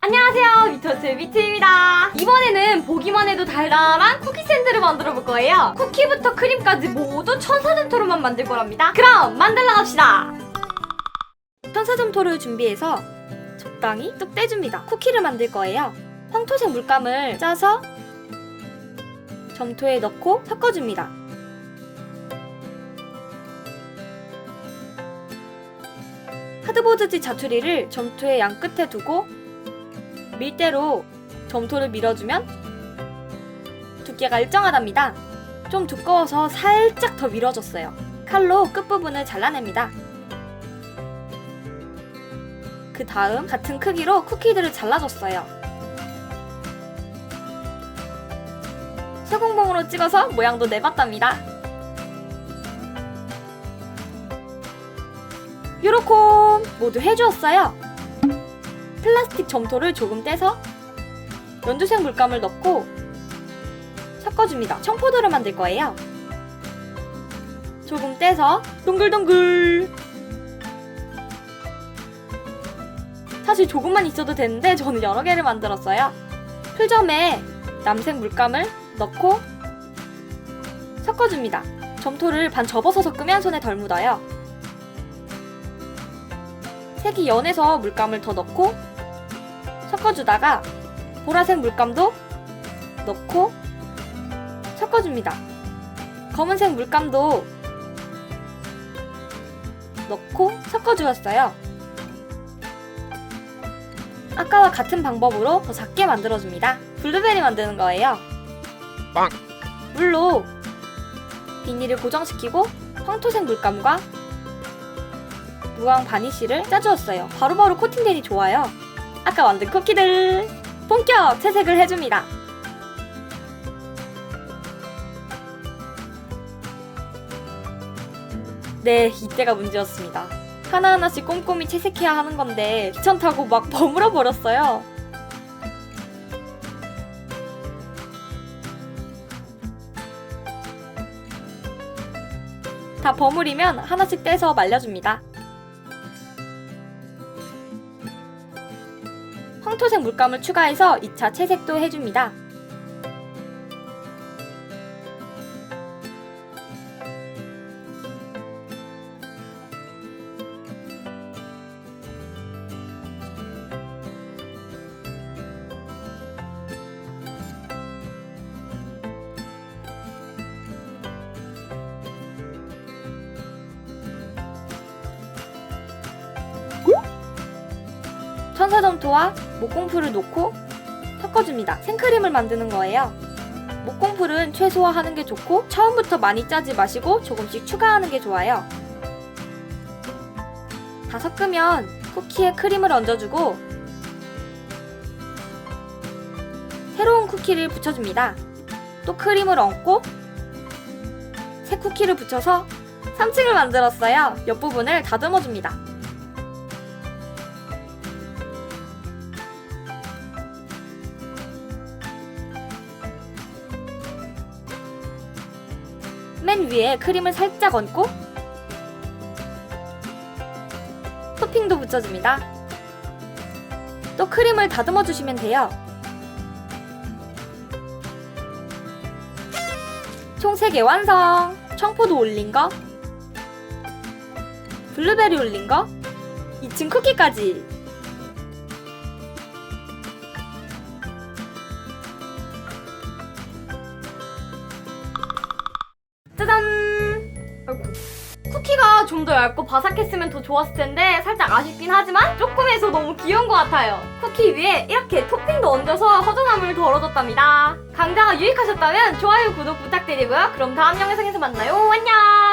안녕하세요 미터즈 미트입니다. 이번에는 보기만 해도 달달한 쿠키 샌드를 만들어 볼 거예요. 쿠키부터 크림까지 모두 천사점토로만 만들 거랍니다. 그럼 만들러 갑시다! 천사점토를 준비해서 적당히 뚝 떼줍니다. 쿠키를 만들 거예요. 황토색 물감을 짜서 점토에 넣고 섞어줍니다 하드보드지 자투리를 점토의 양 끝에 두고 밀대로 점토를 밀어주면 두께가 일정하답니다. 좀 두꺼워서 살짝 더 밀어줬어요. 칼로 끝부분을 잘라냅니다. 그 다음 같은 크기로 쿠키들을 잘라줬어요. 소공봉으로 찍어서 모양도 내봤답니다. 요렇게 모두 해주었어요. 플라스틱 점토를 조금 떼서 연두색 물감을 넣고 섞어줍니다. 청포도를 만들 거예요. 조금 떼서 동글동글 사실 조금만 있어도 되는데 저는 여러 개를 만들었어요. 풀점에 남색 물감을 넣고 섞어줍니다. 점토를 반 접어서 섞으면 손에 덜 묻어요. 색이 연해서 물감을 더 넣고 섞어주다가 보라색 물감도 넣고 섞어줍니다. 검은색 물감도 넣고 섞어주었어요. 아까와 같은 방법으로 더 작게 만들어줍니다. 블루베리 만드는 거예요. 빵. 물로 비닐을 고정시키고 황토색 물감과 무광 바니쉬를 짜주었어요. 바로바로 코팅되니 좋아요. 아까 만든 쿠키들 본격 채색을 해줍니다. 네, 이때가 문제였습니다. 하나하나씩 꼼꼼히 채색해야 하는 건데 귀찮다고 막 버무려 버렸어요. 다 버무리면 하나씩 떼서 말려줍니다. 황토색 물감을 추가해서 2차 채색도 해줍니다. 천사점토와 목공풀을 놓고 섞어줍니다. 생크림을 만드는 거예요. 목공풀은 최소화하는 게 좋고 처음부터 많이 짜지 마시고 조금씩 추가하는 게 좋아요. 다 섞으면 쿠키에 크림을 얹어주고 새로운 쿠키를 붙여줍니다. 또 크림을 얹고 새 쿠키를 붙여서 3층을 만들었어요. 옆부분을 다듬어줍니다. 맨 위에 크림을 살짝 얹고 토핑도 붙여줍니다. 또 크림을 다듬어 주시면 돼요. 총 3개 완성! 청포도 올린 거, 블루베리 올린 거, 2층 쿠키까지! 짜잔! 아이고. 쿠키가 좀 더 얇고 바삭했으면 더 좋았을 텐데 살짝 아쉽긴 하지만 조금 해서 너무 귀여운 것 같아요. 쿠키 위에 이렇게 토핑도 얹어서 허전함을 덜어줬답니다. 강좌가 유익하셨다면 좋아요, 구독 부탁드리고요. 그럼 다음 영상에서 만나요. 안녕!